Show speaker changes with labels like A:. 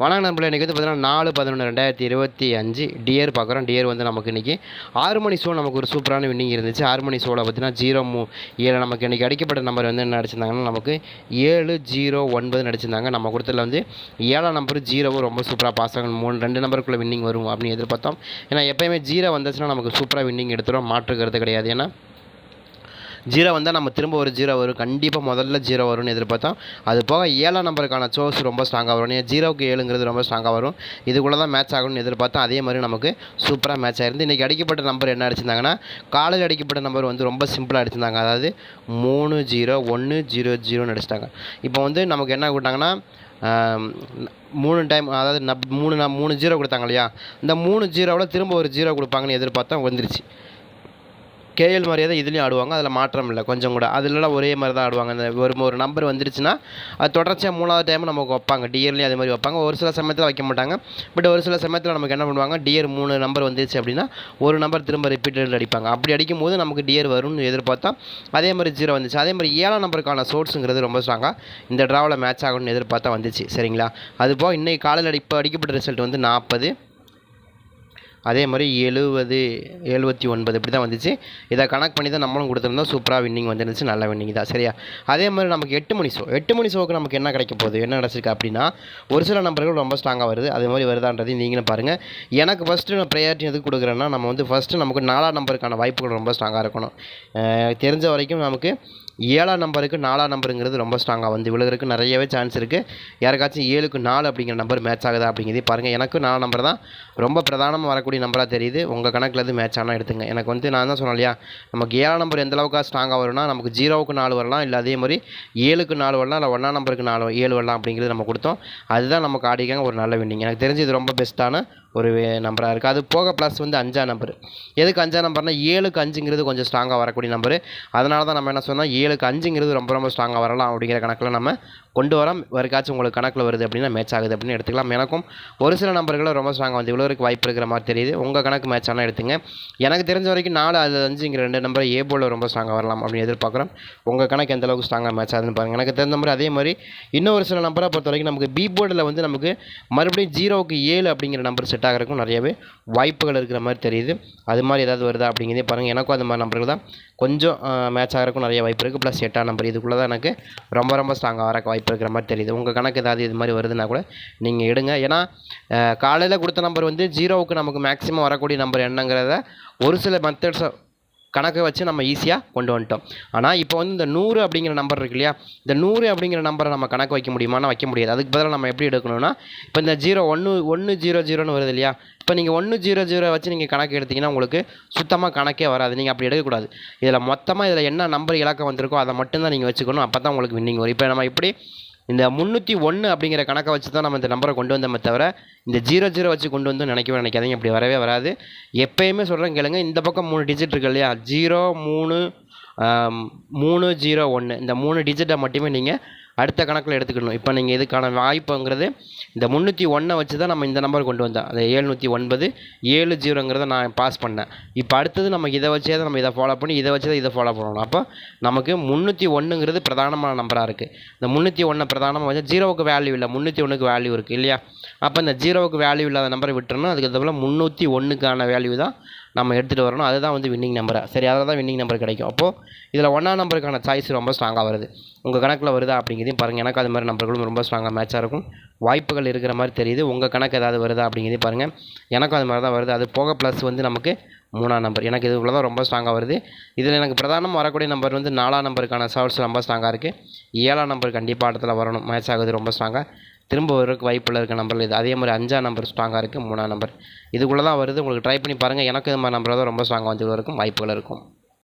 A: வணக்கம் நண்பர்களே இன்றைக்கி வந்து பார்த்தீங்கன்னா நாலு பதினொன்று ரெண்டாயிரத்தி இருபத்தி அஞ்சு டியர் பார்க்குறோம் டியர் வந்து நமக்கு இன்றைக்கி ஆறு மணி ஷோ நமக்கு ஒரு சூப்பரான வின்னிங் இருந்துச்சு. ஆறு மணி ஷோவில் பார்த்தீங்கன்னா ஜீரோ மூ ஏழு நமக்கு இன்றைக்கி அடிக்கப்பட்ட நம்பர் வந்து என்ன அடிச்சிருந்தாங்கன்னா நமக்கு ஏழு ஜீரோ ஒன்பது நடிச்சிருந்தாங்க. நம்ம கொடுத்ததில் வந்து ஏழாம் நம்பர் ஜீரோவும் ரொம்ப சூப்பராக பாஸ் ஆகணும். மூணு ரெண்டு நம்பருக்குள்ளே வின்னிங் வரும் அப்படின்னு எதிர்பார்த்தோம். ஏன்னா எப்போயுமே ஜீரோ வந்துச்சுன்னா நமக்கு சூப்பராக வின்னிங் எடுத்துரும். மாற்றுக்கிறது கிடையாது. ஏன்னா ஜீரோ வந்தால் நம்ம திரும்ப ஒரு ஜீரோ வரும். கண்டிப்பாக முதல்ல ஜீரோ வரும்னு எதிர்பார்த்தோம் அது போக ஏழாம் நம்பருக்கான சோர்ஸ் ரொம்ப ஸ்ட்ராங்காக வரும். ஏன் ஜீரோவுக்கு ஏழுங்கிறது ரொம்ப ஸ்ட்ராங்காக வரும். இதுக்குள்ளே தான் மேட்ச் ஆகணும்னு எதிர்பார்த்தோம் அதே மாதிரி நமக்கு சூப்பராக மேட்ச் ஆயிருந்து இன்றைக்கி அடிக்கப்பட்ட நம்பர் என்ன அடிச்சிருந்தாங்கன்னா காலையில் அடிக்கப்பட்ட நம்பர் வந்து ரொம்ப சிம்பிளாக அடிச்சிருந்தாங்க. அதாவது மூணு ஜீரோ ஒன்று ஜீரோ ஜீரோன்னு அடிச்சிட்டாங்க. இப்போ வந்து நமக்கு என்ன கொடுத்தாங்கன்னா மூணு டைம் அதாவது நப் மூணு மூணு ஜீரோ கொடுத்தாங்க இல்லையா? இந்த மூணு ஜீரோவில் திரும்ப ஒரு ஜீரோ கொடுப்பாங்கன்னு எதிர்பார்த்தா வந்துருச்சு. கேஎல் மாதிரியே தான் இதுலேயும் ஆடுவாங்க. அதில் மாற்றம் இல்லை. கொஞ்சம் கூட. அதுலலாம் ஒரே மாதிரி தான் ஆடுவாங்க. அந்த ஒரு ஒரு நம்பர் வந்துருச்சுன்னா அது தொடர்ச்சியாக மூணாவது டைம் நமக்கு வைப்பாங்க. டியர்லேயும் அதே மாதிரி வைப்பாங்க. ஒரு சில சமயத்தில் வைக்க மாட்டாங்க. பட் ஒரு சில சமயத்தில் நமக்கு என்ன பண்ணுவாங்க? டியர் மூணு நம்பர் வந்துருச்சு அப்படின்னா ஒரு நம்பர் திரும்ப ரிப்பீட்டட் அடிப்பாங்க. அப்படி அடிக்கும் போது நமக்கு டியர் வரும்னு எதிர்பார்த்தா அதே மாதிரி ஜீரோ வந்துச்சு. அதே மாதிரி ஏழாம் நம்பருக்கான சோர்ஸுங்கிறது ரொம்ப ஸ்ட்ராங்காக இந்த ட்ராவில் மேட்ச் ஆகணும்னு எதிர்பார்த்தா வந்துச்சு. சரிங்களா? அது போக இன்றைக்கி காலையில் அடி இப்போ அடிக்கப்பட்ட ரிசல்ட் வந்து நாற்பது அதே மாதிரி எழுபது எழுபத்தி ஒன்பது இப்படி தான் வந்துச்சு. இதை கணக்கு பண்ணி தான் நம்மளும் கொடுத்துருந்தோம். சூப்பராக வின்னிங் வந்துருந்துச்சு. நல்ல வின்னிங் தான். சரியா? அதே மாதிரி நமக்கு எட்டு மணி ஷோ எட்டு மணி ஷோக்கு நமக்கு என்ன கிடைக்க போகுது? என்ன கிடச்சிருக்கு அப்படின்னா ஒரு சில நம்பர்கள் ரொம்ப ஸ்ட்ராங்காக வருது. அதே மாதிரி வருதான்றது நீங்களும் பாருங்கள் எனக்கு ஃபஸ்ட்டு நான் ப்ரையாரிட்டி எதுக்கு கொடுக்குறேன்னா நம்ம வந்து ஃபஸ்ட்டு நமக்கு நாலாம் நம்பருக்கான வாய்ப்புகள் ரொம்ப ஸ்ட்ராங்காக இருக்கணும். தெரிஞ்ச வரைக்கும் நமக்கு ஏழாம் நம்பருக்கு நாலாம் நம்பருங்கிறது ரொம்ப ஸ்ட்ராங்காக வந்து விழுகிறதுக்கு நிறையவே சான்ஸ் இருக்குது யாருக்காச்சும் ஏழுக்கு நாலு அப்படிங்கிற நம்பர் மேட்ச் ஆகுதா அப்படிங்கிறதே பாருங்கள் எனக்கு நாலு நம்பர் தான். ரொம்ப பிரதானமாக வரக்கூடிய நம்பராக தெரியுது. உங்கள் கணக்கில் இருந்து மேட்ச் ஆனால் எடுத்துங்க. எனக்கு வந்து நான் தான் சொன்னேன் இல்லையா? நமக்கு ஏழாம் நம்பர் எந்த அளவுக்கு ஸ்ட்ராங்காக வரும்னா நமக்கு ஜீரோவுக்கு நாலு வரலாம். இல்லை அதே மாதிரி ஏழுக்கு நாலு வரலாம் இல்லை ஒன்றாம் நம்பருக்கு நாலு ஏழு வரலாம் அப்படிங்கிறது நம்ம கொடுத்தோம். அதுதான் நமக்கு ஆடிக்காங்க ஒரு நல்ல வின்னிங் எனக்கு தெரிஞ்சு இது ரொம்ப பெஸ்ட்டான ஒரு நம்பராக இருக்குது அது போக ப்ளஸ் வந்து அஞ்சாம் நம்பர் எதுக்கு அஞ்சாம் நம்பர்னால் ஏழுக்கு அஞ்சுங்கிறது கொஞ்சம் ஸ்ட்ராங்காக வரக்கூடிய நம்பர் அதனால தான் நம்ம என்ன சொன்னால் ஏழுக்கு அஞ்சுங்கிறது ரொம்ப ரொம்ப ஸ்ட்ராங்காக வரலாம் அப்படிங்கிற கணக்கில் நம்ம கொண்டு வரோம். வரைக்காச்சும் உங்களுக்கு கணக்கில் வருது அப்படின்னா மேட்ச் ஆகுது அப்படின்னு எடுத்துக்கலாம். எனக்கும் ஒரு சில நம்பர்களை ரொம்ப ஸ்ட்ராங்காக வந்து இவ்வளோருக்கு வாய்ப்பு இருக்கிற மாதிரி தெரியுது. உங்கள் கணக்கு மேட்ச் ஆனால் எடுத்துங்க. எனக்கு தெரிஞ்ச வரைக்கும் நாலு அது அஞ்சுங்கிற ரெண்டு நம்பர் ஏ போல் ரொம்ப ஸ்ட்ராங்காக வரலாம் அப்படின்னு எதிர்பார்க்குறோம். உங்கள் கணக்கு எந்த அளவுக்கு ஸ்ட்ராங்காக மேட்ச் ஆகுதுன்னு பாருங்கள் எனக்கு தெரிஞ்ச மாதிரி அதே மாதிரி இன்னும் ஒரு சில நம்பரை பொறுத்த வரைக்கும் நமக்கு பி போர்டில் வந்து நமக்கு மறுபடியும் ஜீரோவுக்கு ஏழு அப்படிங்கிற நம்பர் செட் ஆகிறதுக்கும் நிறையவே வாய்ப்புகள் இருக்கிற மாதிரி தெரியுது. அது மாதிரி ஏதாவது வருதா அப்படிங்கிறதே பாருங்கள் எனக்கும் அந்த மாதிரி நம்பர்கள் தான். கொஞ்சம் மேட்ச் ஆகிறதுக்கும் நிறைய வாய்ப்பு இருக்குது ப்ளஸ் எட்டாம் நம்பர் இதுக்குள்ளே தான் எனக்கு ரொம்ப ரொம்ப ஸ்ட்ராங்காக வர வாய்ப்பு இருக்கிற மாதிரி தெரியுது. உங்கள் கணக்கு ஏதாவது இது மாதிரி வருதுன்னா கூட நீங்கள் எடுங்க. ஏன்னா காலையில் கொடுத்த நம்பர் வந்து ஜீரோவுக்கு நமக்கு மேக்ஸிமம் வரக்கூடிய நம்பர் என்னங்கிறத ஒரு சில மெத்தட்ஸை கணக்கை வச்சு நம்ம ஈஸியாக கொண்டு வந்துட்டோம். ஆனால் இப்போ வந்து இந்த நூறு அப்படிங்கிற நம்பர் இருக்கு இல்லையா? இந்த நூறு அப்படிங்கிற நம்பரை நம்ம கணக்கு வைக்க முடியுமானா வைக்க முடியாது. அதுக்கு பதிலாக நம்ம எப்படி எடுக்கணும்னா இப்போ இந்த ஜீரோ ஒன்று ஒன்று ஜீரோ ஜீரோன்னு வருது இல்லையா? இப்போ நீங்கள் ஒன்று ஜீரோ ஜீரோ வச்சு நீங்கள் கணக்கு எடுத்தீங்கன்னா உங்களுக்கு சுத்தமாக கணக்கே வராது. நீங்கள் அப்படி எடுக்கக்கூடாது. இதில் மொத்தமாக இதில் என்ன நம்பர் இலக்கம் வந்திருக்கோ அதை மட்டும்தான் நீங்கள் வச்சுக்கணும். அப்போ தான் உங்களுக்கு வின்னிங் வரும். இப்போ நம்ம இப்படி இந்த முந்நூற்றி ஒன்று அப்படிங்கிற கணக்கை வச்சு தான் நம்ம இந்த நம்பரை கொண்டு வந்தோமே தவிர இந்த ஜீரோ ஜீரோ வச்சு கொண்டு வந்து நினைக்கவே நினைக்காதீங்க. இப்படி வரவே வராது. எப்பயுமே சொல்கிறேன் கேளுங்க இந்த பக்கம் மூணு டிஜிட் இருக்கு இல்லையா? ஜீரோ மூணு மூணு ஜீரோ ஒன்று இந்த மூணு டிஜிட்டை மட்டுமே நீங்கள் அடுத்த கணக்கில் எடுத்துக்கணும் இப்போ நீங்கள் இதுக்கான வாய்ப்புங்கிறது இந்த முந்நூற்றி ஒன்றை வச்சு தான் நம்ம இந்த நம்பர் கொண்டு வந்தோம். அந்த ஏழ்நூற்றி ஒன்பது ஏழு ஜீரோங்கிறத நான் பாஸ் பண்ணேன். இப்போ அடுத்தது நம்ம இதை வச்சே தான் நம்ம இதை ஃபாலோ பண்ணி இதை வச்சு தான் இதை ஃபாலோ பண்ணணும். அப்போ நமக்கு முந்நூற்றி ஒன்றுங்கிறது பிரதானமான நம்பராக இருக்குது இந்த முந்நூற்றி ஒன்றை பிரதானமாக வச்சு ஜீரோவுக்கு வேல்யூ இல்லை. முந்நூற்றி ஒன்றுக்கு வேல்யூ இருக்குது இல்லையா? அப்போ இந்த ஜீரோவுக்கு வேல்யூ இல்லாத நம்பரை விட்டுறணும். அதுக்கு தவிர முந்நூற்றி ஒன்றுக்கான வேல்யூ தான் நம்ம எடுத்துகிட்டு வரணும். அதுதான் வந்து வின்னிங் நம்பர் சரி அதில் தான் வின்னிங் நம்பர் கிடைக்கும். அப்போது இதில் ஒன்றாம் நம்பருக்கான சாய்ஸ் ரொம்ப ஸ்ட்ராங்காக வருது. உங்கள் கணக்கில் வருதா அப்படிங்கிறதையும் பாருங்கள் எனக்கு அது மாதிரி நம்பர்களும் ரொம்ப ஸ்ட்ராங்காக மேட்சாக இருக்கும். வாய்ப்புகள் இருக்கிற மாதிரி தெரியுது. உங்கள் கணக்கு ஏதாவது வருதா அப்படிங்கிறதையும் பாருங்கள் எனக்கும் அது மாதிரி தான் வருது. அது போக ப்ளஸ் வந்து நமக்கு மூணாம் நம்பர் எனக்கு இதுக்குள்ள தான் ரொம்ப ஸ்ட்ராங்காக வருது. இதில் எனக்கு பிரதானமாக வரக்கூடிய நம்பர் வந்து நாலாம் நம்பருக்கான சவர்ஸ் ரொம்ப ஸ்ட்ராங்காக இருக்குது ஏழாம் நம்பர் கண்டிப்பாக இடத்துல வரணும். மேட்ச் ஆகுது ரொம்ப ஸ்ட்ராங்காக திரும்ப வரக்கு வாய்ப்புள்ள இருக்க நம்பர் இது அதே மாதிரி அஞ்சாம் நம்பர் ஸ்ட்ராங்காக இருக்குது மூணாம் நம்பர் இதுக்குள்ளே தான் வருது. உங்களுக்கு ட்ரை பண்ணி பாருங்கள் எனக்கு இது மாதிரி நம்பர் தான் ரொம்ப ஸ்ட்ராங்காக வந்து இருக்கும் வாய்ப்புகள் இருக்கும்.